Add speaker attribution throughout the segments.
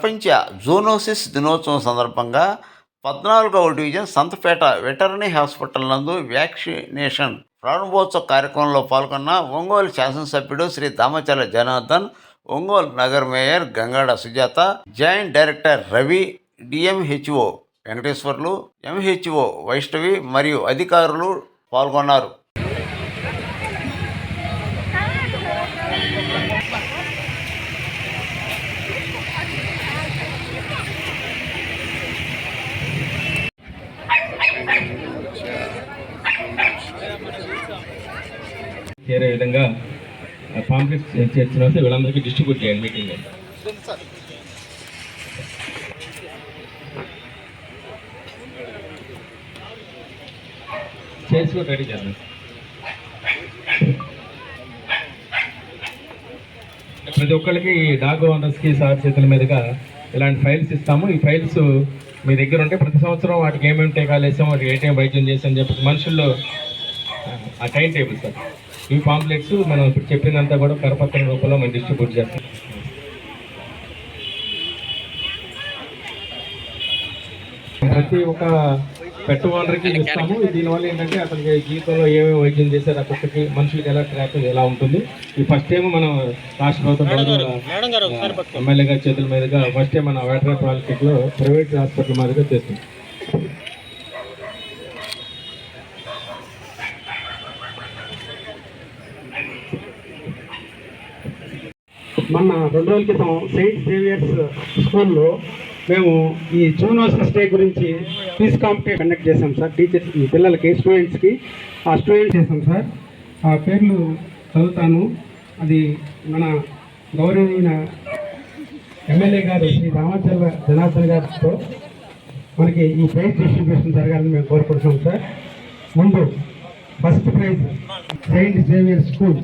Speaker 1: ప్రపంచ జూనోసిస్ దినోత్సవం సందర్భంగా పద్నాలుగవ డివిజన్ సంతపేట వెటర్నరీ హాస్పిటల్ నందు వ్యాక్సినేషన్ ప్రారంభోత్సవ కార్యక్రమంలో పాల్గొన్న ఒంగోలు శాసనసభ్యుడు Shri Damacharla Janardhan Ongole Nagar mayor Gangada Sujatha joint director Ravi DMHO Venkateswarlu MHO Vaishnavi మరియు అధికారులు పాల్గొన్నారు.
Speaker 2: విధంగా పాంప్లెట్స్ చేసిన వీళ్ళందరికీ డిస్ట్రిబ్యూట్ చేయండి మీటింగ్ చేసి రెడీ చేద్దాం. ప్రతి ఒక్కరికి డాగ్ ఓనర్స్కి సార్ చేతుల మీదుగా ఇలాంటి ఫైల్స్ ఇస్తాము. ఈ ఫైల్స్ మీ దగ్గర ఉంటే ప్రతి సంవత్సరం వాటికి ఏమేమి టీకాలు వేసాం వాటికి ఏటీఎం వైద్యం చేసామని చెప్పి మనుషుల్లో ఆ టైం టేబుల్ సార్. ఈ పాంప్లెట్స్ మనం ఇప్పుడు చెప్పిందంతా కూడా కరపత్రం రూపంలో మనం డిస్ట్రిబ్యూట్ చేస్తాం. ప్రతి ఒక్క పెట్టు ఓనర్కి ఇస్తాము. దీనివల్ల ఏంటంటే అతనికి జీవితంలో ఏమేమి వైద్యం చేశారు ఒక్కొక్కటి మనుషులకి ఎలా ట్రాక్ ఎలా ఉంటుంది. ఈ ఫస్ట్ టైం మనం రాష్ట్ర ప్రభుత్వం ఎమ్మెల్యే గారి చేతుల మీదుగా ఫస్ట్ టైం మన వెటరీ పాలిటిక్లో ప్రైవేట్ హాస్పిటల్ మీదుగా చేస్తుంది
Speaker 3: మొన్న రెండు రోజుల క్రితం సెయింట్ జేవియర్స్ స్కూల్లో మేము ఈ జూనోసిస్ డే గురించి క్విజ్ కాంపిటీషన్ కండక్ట్ చేశాం సార్. టీచర్స్ పిల్లలకి స్టూడెంట్స్కి ఆ స్టూడెంట్ చేశాం సార్. ఆ పేర్లు చదువుతాను. అది మన గౌరవనీయ ఎమ్మెల్యే గారు శ్రీ రామచంద్ర జనార్దన్ గారితో మనకి ఈ ప్రైజ్ డిస్ట్రిబ్యూషన్ జరగాలని మేము కోరుకుంటున్నాం సార్. ముందు first prize saint Xavier school.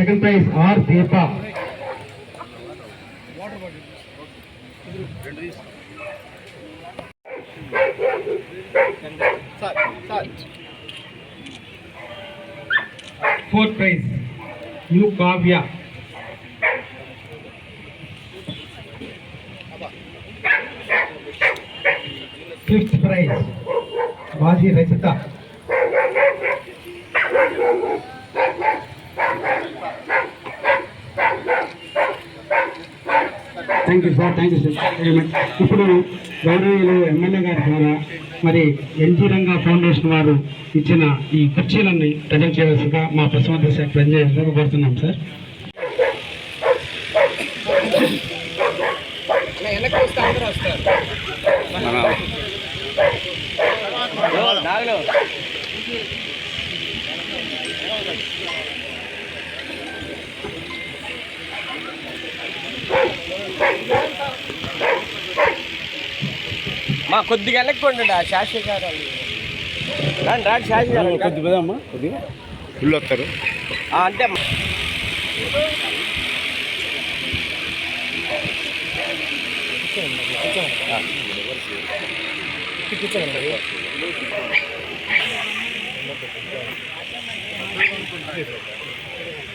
Speaker 3: Second prize R Deepa fourth prize U Kavya fifth prize Maji Rachitha thank you sir thank you sir very much ఇప్పుడు గౌరవీయులు ఎమ్మెల్యే గారి ద్వారా మరి ఎన్జీ రంగా ఫౌండేషన్ వారు ఇచ్చిన ఈ కుర్చీలన్నీ ప్రజెంట్ చేయవలసిగా మా ప్రసాద శాఖ ప్రజెంట్ కోరుతున్నాం సార్
Speaker 4: మా కొద్దిగా వెనక్కోండి ఆ శాస్త్రి గారు. రండి రాండి శాస్త్రి గారు కొద్ది
Speaker 1: ఫుల్ వస్తారు.
Speaker 4: అంటే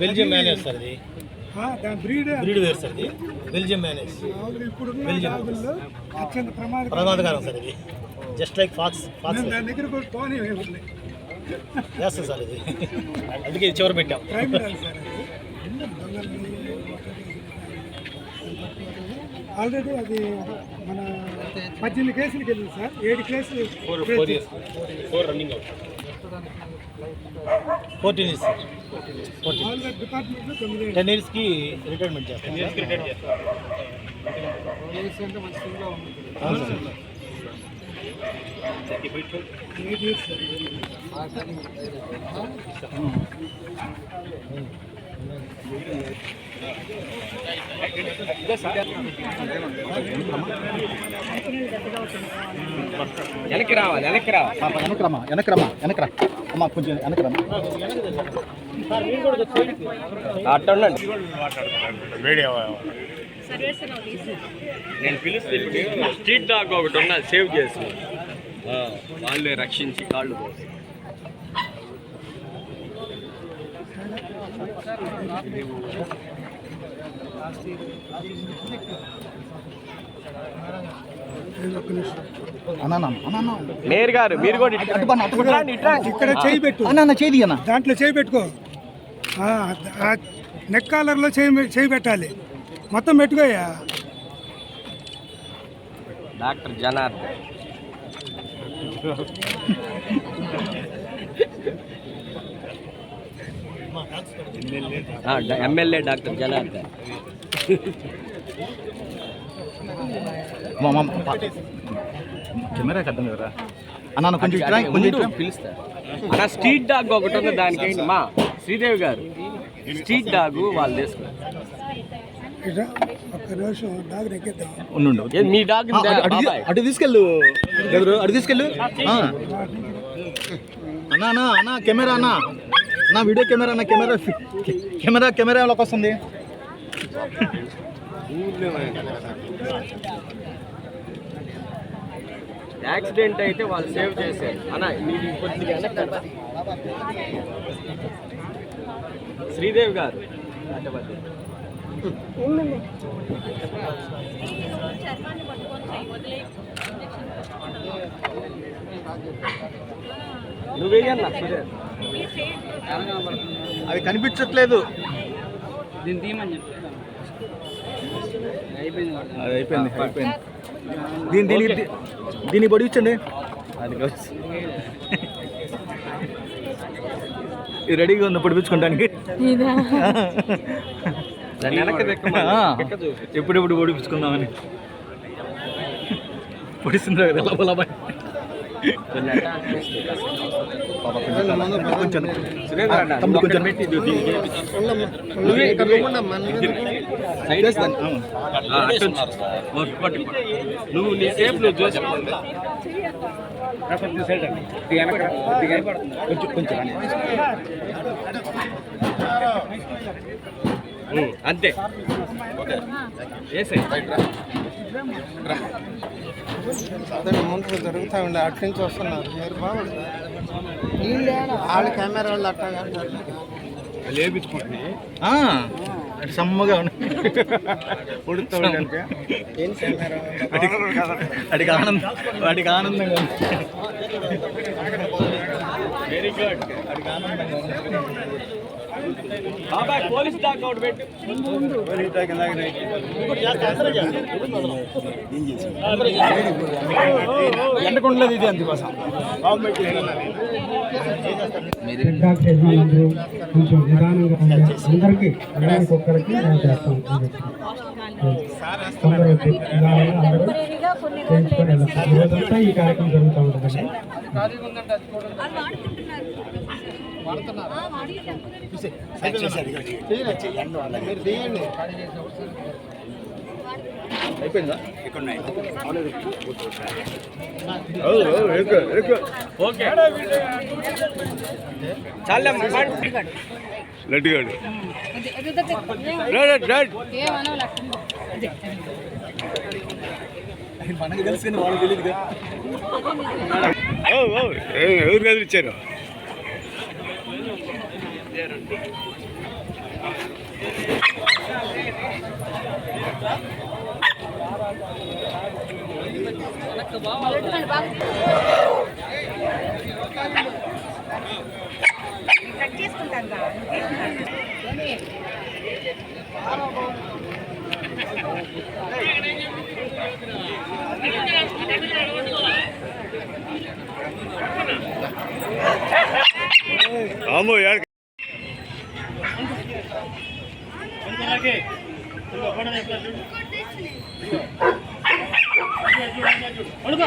Speaker 4: బెల్జియం మ్యానేజ్ సార్ ఇది.
Speaker 3: బ్రీడ్
Speaker 4: బ్రీడ్ వేరు సార్ ఇది. బెల్జియం
Speaker 3: ఇప్పుడు
Speaker 4: బెల్జియం
Speaker 3: అత్యంత ప్రమాదం
Speaker 4: ప్రమాదకరం సార్ ఇది. జస్ట్ లైక్ ఫాక్స్ ఫాక్స్
Speaker 3: దాని దగ్గర కూడా పోనీ
Speaker 4: చేస్తాం సార్ ఇది. అందుకే చివరి పెట్టాం.
Speaker 3: ఆల్రెడీ అది మన పద్దెనిమిది కేసులకి వెళ్ళింది సార్ ఏడు కేసులు
Speaker 4: four four years four running out fourteen years sir fourteen
Speaker 3: already డిపార్ట్మెంట్లో తొమ్మిది
Speaker 4: టెన్ ఇయర్స్కి రిటైర్మెంట్ చేస్తాం టెన్ ఇయర్స్కి
Speaker 5: వెనక్కి రావాలి వెనక్కి రావాలి.
Speaker 6: వెనకరమ్మా వెనకరమ్మా వెనకరా అమ్మా కొంచెం వెనకరమ్మా
Speaker 5: అట్ట ఉండండి. నేను పిలిస్తే ఇప్పుడు స్ట్రీట్ డాగ్ ఒకటి ఉన్నది సేవ్ చేసి. ఆ, వాళ్ళే రక్షించి కాళ్ళు పోసి. నేర్ గారు మీరు కూడా.
Speaker 4: ఇక్కడ చేయి పెట్టు.
Speaker 6: అన్న అన్న చేది అన్న
Speaker 4: దాంట్లో చేయి పెట్టుకో. నెక్ కాలర్లో చేయి చేయి పెట్టాలి. మొత్తం పెట్టుకోయా
Speaker 5: డాక్టర్ జనార్దన్ ఆ, డ- ఎమ్మెల్యే డాక్టర్ జనార్దన్.
Speaker 6: మా మా పా- కెమెరా కట్టం కదరా. అన్న కొంచెం కొంచెం
Speaker 5: పిలుస్తా. అన్న స్ట్రీట్ డాగ్ ఒకటి ఉంది దానికి ఏంటి? మా శ్రీదేవి గారు. స్ట్రీట్ డాగ్ వాళ్ళు తీసుకున్నారు. మీ డాగ్
Speaker 6: అటు- తీసుకెళ్ళు ఎవరు అటు తీసుకెళ్ళు. ఆ. అన్న అన్న అన్న కెమెరా అన్న. నా వీడియో కెమెరా అన్న కెమెరా కెమెరా కెమెరా లోకి వస్తుంది?
Speaker 5: యాక్సిడెంట్ అయితే వాళ్ళు సేవ్ చేశారు. అన్న మీరు కొద్దిగా. శ్రీదేవి గారు.
Speaker 6: అవి కనిపించట్లేదు. అది అయిపోయింది అయిపోయింది. దీని దీని దీన్ని పొడిగించండి అది ఇది రెడీగా ఉంది పొడిపించుకోవడానికి.
Speaker 5: దాన్ని చూపి.
Speaker 6: ఎప్పుడెప్పుడు పొడిపించుకుందామని. పొడిస్తుంది కదా
Speaker 5: నువ్వు నీ సేపు నువ్వు చూసి
Speaker 6: కొంచెం కొంచెం.
Speaker 5: అంతే. వేసే
Speaker 7: ముందు జరుగుతూ ఉండే అటు నుంచి వస్తున్నారు. మీరు బాగుంది? వాళ్ళ కెమెరా వాళ్ళు అట్టగా
Speaker 5: లేపించుకుంటున్నాయి.
Speaker 6: అటు సమ్మగా
Speaker 7: కెమెరా?
Speaker 6: వాడికి ఆనందం వాడికి ఆనందంగా
Speaker 5: బాబాయ్ పోలీస్ డాక్ అవుట్ పెట్టు.
Speaker 6: ఎండకుండలేదు ఇది అందుకోసం
Speaker 3: హెడ్ డాక్టర్ యజమానులు కొంచెం నిదానంగా ఉండాలి. అందరికీ ఒక్కరికి నేను చేస్తాను కొందరు నిదానంగా ఈ రోజంతా ఈ కార్యక్రమం జరుగుతూ ఉంటుందండి
Speaker 7: అయిపోయిందా ఇక్కడ
Speaker 5: ఓకే చాలే
Speaker 8: లడ్డుగాడు
Speaker 6: మనకి తెలుసు కానీ వాళ్ళకి తెలియదు
Speaker 8: ఎవరు కదిలిచ్చారు కట్ చేసుకుంటాను ஆமா யார் அனுப்பா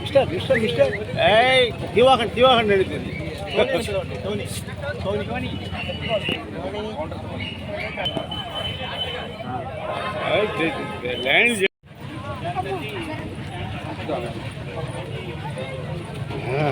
Speaker 8: మిస్టర్ మిస్టర్ మిస్టర్ ఏయ్ దివాకండి దివాకండి నడుతుంది ల్యాండ్ చే- ఆ.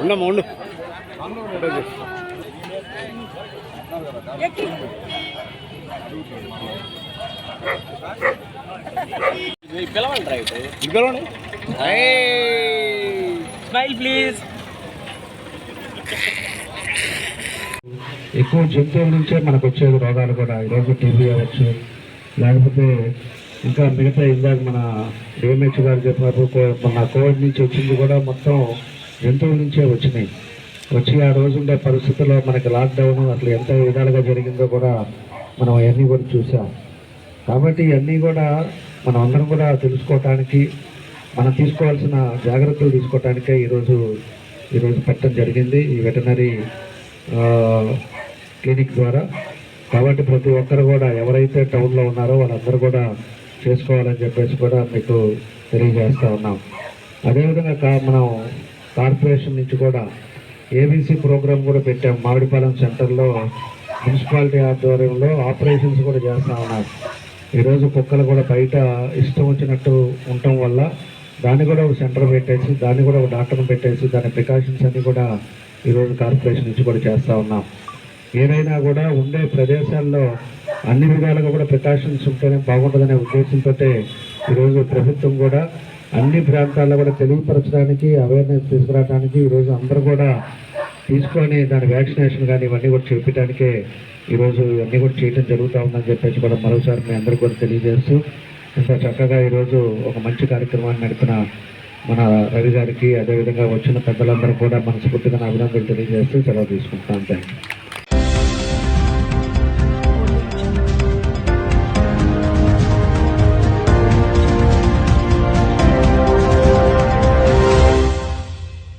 Speaker 8: ఉండమ్మా ఉండు.
Speaker 5: పిలవండి. రైట్
Speaker 8: పిలవండి
Speaker 5: స్మైల్ ప్లీజ్
Speaker 9: ఎక్కువ జంతువుల నుంచే మనకు వచ్చేది రోగాలు కూడా. ఈరోజు టీబీ అవ్వచ్చు లేకపోతే ఇంకా మిగతా ఇందాక మన డిఎంహెచ్ గారు చెప్పినప్పుడు మన కోవిడ్ నుంచి వచ్చింది కూడా మొత్తం జంతువుల నుంచే వచ్చినాయి. వచ్చి ఆ రోజుండే పరిస్థితుల్లో మనకి లాక్డౌన్ అసలు ఎంత విధాలుగా జరిగిందో కూడా మనం అవన్నీ కూడా చూసాం. కాబట్టి ఇవన్నీ కూడా మనం అందరం కూడా తెలుసుకోవటానికి మనం తీసుకోవాల్సిన జాగ్రత్తలు తీసుకోవటానికే ఈరోజు ఈరోజు పెట్టడం జరిగింది. ఈ వెటనరీ క్లినిక్ ద్వారా. కాబట్టి ప్రతి ఒక్కరు కూడా ఎవరైతే టౌన్లో ఉన్నారో వాళ్ళందరూ కూడా చేసుకోవాలని చెప్పేసి కూడా మీకు తెలియజేస్తా ఉన్నాం. అదేవిధంగా మనం కార్పొరేషన్ నుంచి కూడా ఏబీసీ ప్రోగ్రామ్ కూడా పెట్టాం. మామిడిపాలెం సెంటర్లో మున్సిపాలిటీ ఆధ్వర్యంలో ఆపరేషన్స్ కూడా చేస్తూ ఉన్నారు ఈరోజు కుక్కలు కూడా బయట ఇష్టం వచ్చినట్టు ఉండటం వల్ల దాన్ని కూడా ఒక సెంటర్ పెట్టేసి దాన్ని కూడా ఒక డాక్టర్ని పెట్టేసి దాని ప్రికాషన్స్ అన్నీ కూడా ఈరోజు కార్పొరేషన్ నుంచి కూడా చేస్తూ ఉన్నాం. ఏదైనా కూడా ఉండే ప్రదేశాల్లో అన్ని విధాలుగా కూడా ప్రికాషన్స్ ఉంటేనే బాగుంటుందనే ఉద్దేశంతో ఈరోజు ప్రభుత్వం కూడా అన్ని ప్రాంతాల్లో కూడా తెలియపరచడానికి అవేర్నెస్ తీసుకురావడానికి ఈరోజు అందరూ కూడా తీసుకొని దాని వ్యాక్సినేషన్ కానీ ఇవన్నీ కూడా చూపించడానికే ఈరోజు ఇవన్నీ కూడా చేయడం జరుగుతూ ఉందని చెప్పేసి కూడా మరోసారి మీ అందరికీ కూడా తెలియజేస్తూ ఇంత చక్కగా ఈరోజు ఒక మంచి కార్యక్రమాన్ని నడిపిన మన రవి గారికి అదేవిధంగా వచ్చిన పెద్దలందరూ కూడా మనస్ఫూర్తిగా అభినందనలు తెలియజేస్తూ సెలవు తీసుకుంటాను థ్యాంక్ యూ